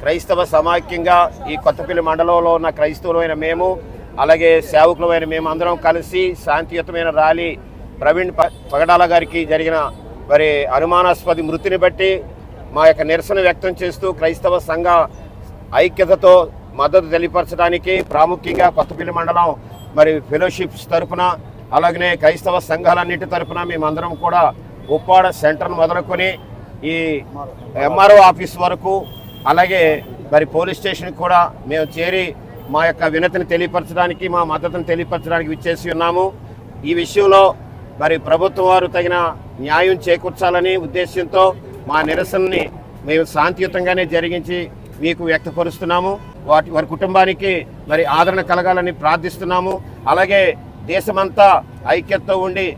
క్రైస్తవ సమాఖ్యంగా ఈ కొత్తపల్లి మండలంలో ఉన్న క్రైస్తవులమైన మేము అలాగే సేవకులమైన మేము అందరం కలిసి శాంతియుతమైన ర్యాలీ ప్రవీణ్ ప- పగడాల గారికి జరిగిన మరి అనుమానాస్పద మృతిని బట్టి మా యొక్క నిరసన వ్యక్తం చేస్తూ క్రైస్తవ సంఘ ఐక్యతతో మద్దతు తెలియపరచడానికి ప్రాముఖ్యంగా కొత్తపల్లి మండలం మరి ఫెలోషిప్స్ తరపున అలాగనే క్రైస్తవ సంఘాలన్నిటి తరఫున మేమందరం కూడా ఉప్పాడ సెంటర్ను మొదలుకొని ఈ ఎంఆర్ఓ ఆఫీస్ వరకు అలాగే మరి పోలీస్ స్టేషన్ కూడా మేము చేరి మా యొక్క వినతిని తెలియపరచడానికి మా మద్దతును తెలియపరచడానికి విచ్చేసి ఉన్నాము. ఈ విషయంలో మరి ప్రభుత్వం వారు తగిన న్యాయం చేకూర్చాలని ఉద్దేశంతో మా నిరసనని మేము శాంతియుతంగానే జరిగించి మీకు వ్యక్తపరుస్తున్నాము. వాటి వారి కుటుంబానికి మరి ఆదరణ కలగాలని ప్రార్థిస్తున్నాము. అలాగే దేశమంతా ఐక్యతతో ఉండి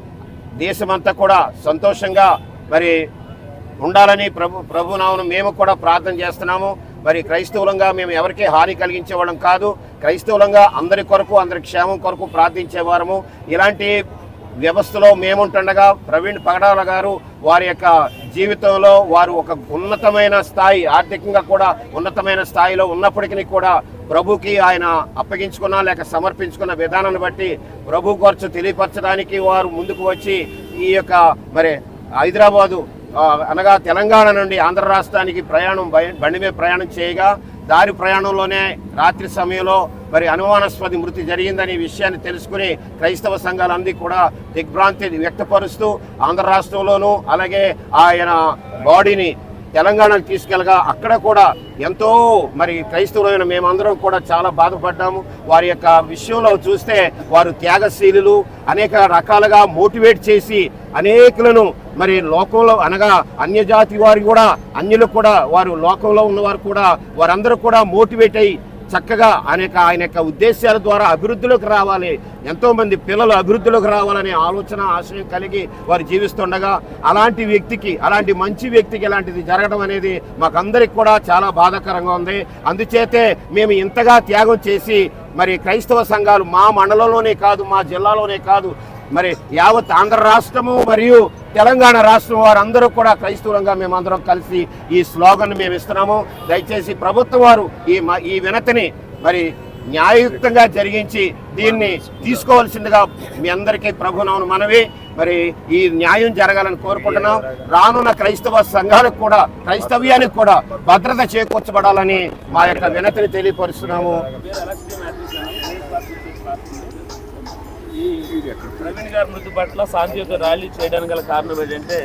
దేశమంతా కూడా సంతోషంగా మరి ఉండాలని ప్రభు ప్రభునామను మేము కూడా ప్రార్థన చేస్తున్నాము. మరి క్రైస్తవులంగా మేము ఎవరికీ హాని కలిగించేవాళ్ళం కాదు. క్రైస్తవులంగా అందరి కొరకు అందరి క్షేమం కొరకు ప్రార్థించేవారము. ఇలాంటి వ్యవస్థలో మేముంటుండగా ప్రవీణ్ పగడాల గారు వారి యొక్క జీవితంలో వారు ఒక ఉన్నతమైన స్థాయి ఆర్థికంగా కూడా ఉన్నతమైన స్థాయిలో ఉన్నప్పటికీ కూడా ప్రభుకి ఆయన అప్పగించుకున్న లేక సమర్పించుకున్న విధానాన్ని బట్టి ప్రభు ఖర్చు తెలియపరచడానికి వారు ముందుకు వచ్చి ఈ యొక్క మరి హైదరాబాదు అనగా తెలంగాణ నుండి ఆంధ్ర రాష్ట్రానికి ప్రయాణం బండి మీద ప్రయాణం చేయగా దారి ప్రయాణంలోనే రాత్రి సమయంలో మరి అనుమానాస్పద మృతి జరిగిందని విషయాన్ని తెలుసుకుని క్రైస్తవ సంఘాలన్నీ కూడా దిగ్భ్రాంతి వ్యక్తపరుస్తూ ఆంధ్ర రాష్ట్రంలోనూ అలాగే ఆయన బాడీని తెలంగాణకు తీసుకెళ్ళగా అక్కడ కూడా ఎంతో మరి క్రైస్తవులైన మేమందరం కూడా చాలా బాధపడ్డాము. వారి యొక్క విషయంలో చూస్తే వారు త్యాగశీలులు అనేక రకాలుగా మోటివేట్ చేసి అనేకులను మరి లోకంలో అనగా అన్యజాతి వారు కూడా అన్యులు కూడా వారు లోకంలో ఉన్నవారు కూడా వారందరూ కూడా మోటివేట్ అయ్యి చక్కగా అనేక ఆయన యొక్క ఉద్దేశాల ద్వారా అభివృద్ధిలోకి రావాలి. ఎంతోమంది పిల్లలు అభివృద్ధిలోకి రావాలనే ఆలోచన ఆశయం కలిగి వారు జీవిస్తుండగా అలాంటి వ్యక్తికి అలాంటి మంచి వ్యక్తికి ఇలాంటిది జరగడం అనేది మాకందరికి కూడా చాలా బాధాకరంగా ఉంది. అందుచేతే మేము ఇంతగా త్యాగం చేసి మరి క్రైస్తవ సంఘాలు మా మండలంలోనే కాదు మా జిల్లాలోనే కాదు మరి యావత్ ఆంధ్ర రాష్ట్రము మరియు తెలంగాణ రాష్ట్రం వారు అందరూ కూడా క్రైస్తవులంగా మేమందరం కలిసి ఈ స్లోగన్ మేము ఇస్తున్నాము. దయచేసి ప్రభుత్వం వారు ఈ ఈ వినతిని మరి న్యాయయుక్తంగా జరిగించి దీన్ని తీసుకోవాల్సిందిగా మీ అందరికీ ప్రభునవును మనవి. మరి ఈ న్యాయం జరగాలని కోరుకుంటున్నాం. రానున్న క్రైస్తవ సంఘాలకు కూడా క్రైస్తవ్యానికి కూడా భద్రత చేకూర్చబడాలని మా యొక్క వినతిని తెలియపరుస్తున్నాము. ప్రవీణ్ గారి మృతి పట్ల శాంతియుత ర్యాలీ చేయడానికి గల కారణం ఏంటంటే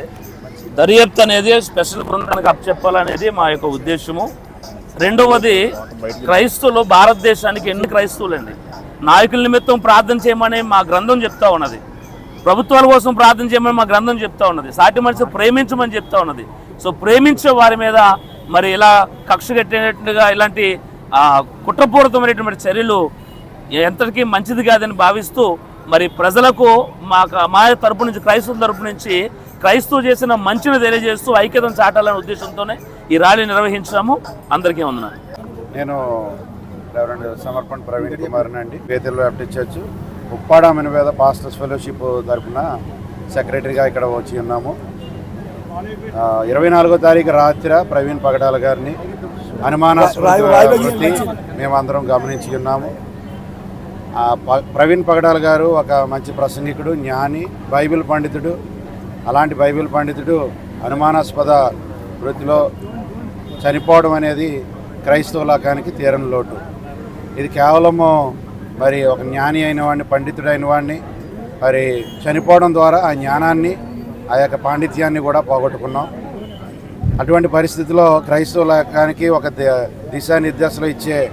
దర్యాప్తు అనేది స్పెషల్ బృందానికి అప్పచెప్పాలనేది మా యొక్క ఉద్దేశము. రెండవది క్రైస్తవులు భారతదేశానికి ఎన్ని క్రైస్తవులండి? నాయకుల నిమిత్తం ప్రార్థన చేయమని మా గ్రంథం చెప్తా ఉన్నది. ప్రభుత్వాల కోసం ప్రార్థన చేయమని మా గ్రంథం చెప్తా ఉన్నది. సాటి మనిషి ప్రేమించమని చెప్తా ఉన్నది. సో ప్రేమించే వారి మీద మరి ఇలా కక్ష కట్టినట్టుగా ఇలాంటి కుట్రపూరితమైనటువంటి చర్యలు ఎంతటికీ మంచిది కాదని భావిస్తూ మరి ప్రజలకు మా మా తరపు నుంచి క్రైస్తవుల తరపు నుంచి క్రైస్తవు చేసిన మంచిని తెలియజేస్తూ ఐక్యతను చాటాలనే ఉద్దేశంతోనే ఈ ర్యాలీ నిర్వహించాము అందరికీ వందనాలు. నేను రెవరెండ్ సమర్పణ ప్రవీణ్ కుమార్ అండి. బ్యాప్టిస్ట్ చర్చ్ ఉప్పాడ మినవేద పాస్టర్స్ ఫెలోషిప్ తరఫున సెక్రటరీగా ఇక్కడ వచ్చి ఉన్నాము. ఇరవై నాలుగో తారీఖు రాత్రి ప్రవీణ్ పగడాల గారిని అనుమానాస్పద వృత్తి మేమందరం గమనించి ఉన్నాము. ప్రవీణ్ పగడాల్ గారు ఒక మంచి ప్రసంగికుడు జ్ఞాని బైబిల్ పండితుడు. అలాంటి బైబిల్ పండితుడు అనుమానాస్పద వృత్తిలో చనిపోవడం అనేది క్రైస్తవ లోకానికి తీరని లోటు. ఇది కేవలము మరి ఒక జ్ఞాని అయిన వాడిని పండితుడైన వాడిని మరి చనిపోవడం ద్వారా ఆ జ్ఞానాన్ని ఆ యొక్క పాండిత్యాన్ని కూడా పోగొట్టుకున్నాం. అటువంటి పరిస్థితిలో క్రైస్తవ లోకానికి ఒక ది- దిశానిర్దేశాలు ఇచ్చే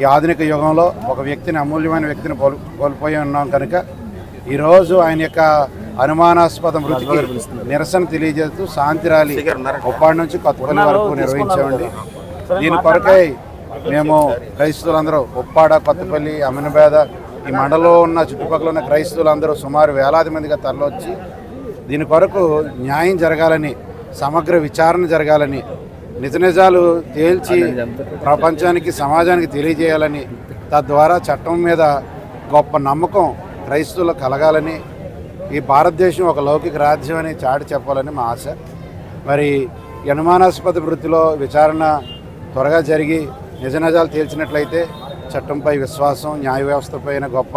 ఈ ఆధునిక యుగంలో ఒక వ్యక్తిని అమూల్యమైన వ్యక్తిని కోల్ కోల్పోయి ఉన్నాం కనుక ఈరోజు ఆయన యొక్క అనుమానాస్పద మృతికి నిరసన తెలియజేస్తూ శాంతి ర్యాలీ ఉప్పాడి నుంచి కొత్తపల్లి వరకు నిర్వహించామండి. దీని కొరకై మేము క్రైస్తవులందరూ ఉప్పాడ కొత్తపల్లి అమినబేద ఈ మండలంలో ఉన్న చుట్టుపక్కల ఉన్న క్రైస్తవులందరూ సుమారు వేలాది మందిగా తరలొచ్చి దీని కొరకు న్యాయం జరగాలని సమగ్ర విచారణ జరగాలని నిజ నిజాలు తేల్చి ప్రపంచానికి సమాజానికి తెలియజేయాలని తద్వారా చట్టం మీద గొప్ప నమ్మకం క్రైస్తవులకు కలగాలని ఈ భారతదేశం ఒక లౌకిక రాజ్యం అని చాటి చెప్పాలని మా ఆశ. మరి అనుమానాస్పద వృత్తిలో విచారణ త్వరగా జరిగి నిజ నిజాలు తేల్చినట్లయితే చట్టంపై విశ్వాసం న్యాయ వ్యవస్థపైన గొప్ప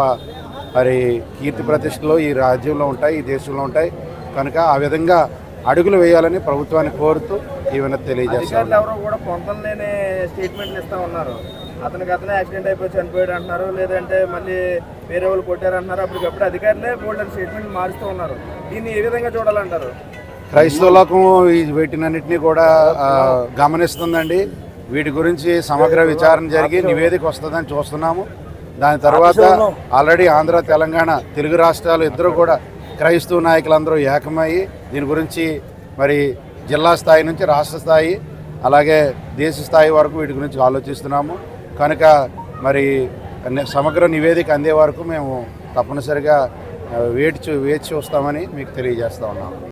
మరి కీర్తి ప్రతిష్టలు ఈ రాజ్యంలో ఉంటాయి ఈ దేశంలో ఉంటాయి. కనుక ఆ విధంగా అడుగులు వేయాలని ప్రభుత్వాన్ని కోరుతూ ఈ వినతి తెలియజేస్తాను అధికారులు ఎవరో కూడా పొంతం లేని స్టేట్మెంట్లు ఇస్తా ఉన్నారు. అతనికి అతనే యాక్సిడెంట్ అయిపోయి చనిపోయాడు అంటున్నారు లేదంటే మళ్ళీ వేరే వాళ్ళు కొట్టారు అంటున్నారు. అప్పటికప్పుడు అధికారులే బోల్డెన్ స్టేట్మెంట్ మారుస్తూ ఉన్నారు. దీన్ని ఏ విధంగా చూడాలంటారు? క్రైస్తవ లోకం ఈ వీటినన్నింటినీ కూడా గమనిస్తుందండి. వీటి గురించి సమగ్ర విచారణ జరిగి నివేదిక వస్తుందని చూస్తున్నాము. దాని తర్వాత ఆల్రెడీ ఆంధ్ర తెలంగాణ తెలుగు రాష్ట్రాలు ఇద్దరు కూడా క్రైస్తవ నాయకులందరూ ఏకమయ్యి దీని గురించి మరి జిల్లా స్థాయి నుంచి రాష్ట్ర స్థాయి అలాగే దేశ స్థాయి వరకు వీటి గురించి ఆలోచిస్తున్నాము. కనుక మరి సమగ్ర నివేదిక అందే వరకు మేము తప్పనిసరిగా వేచి చూ వేచి చూస్తామని మీకు తెలియజేస్తా ఉన్నాము.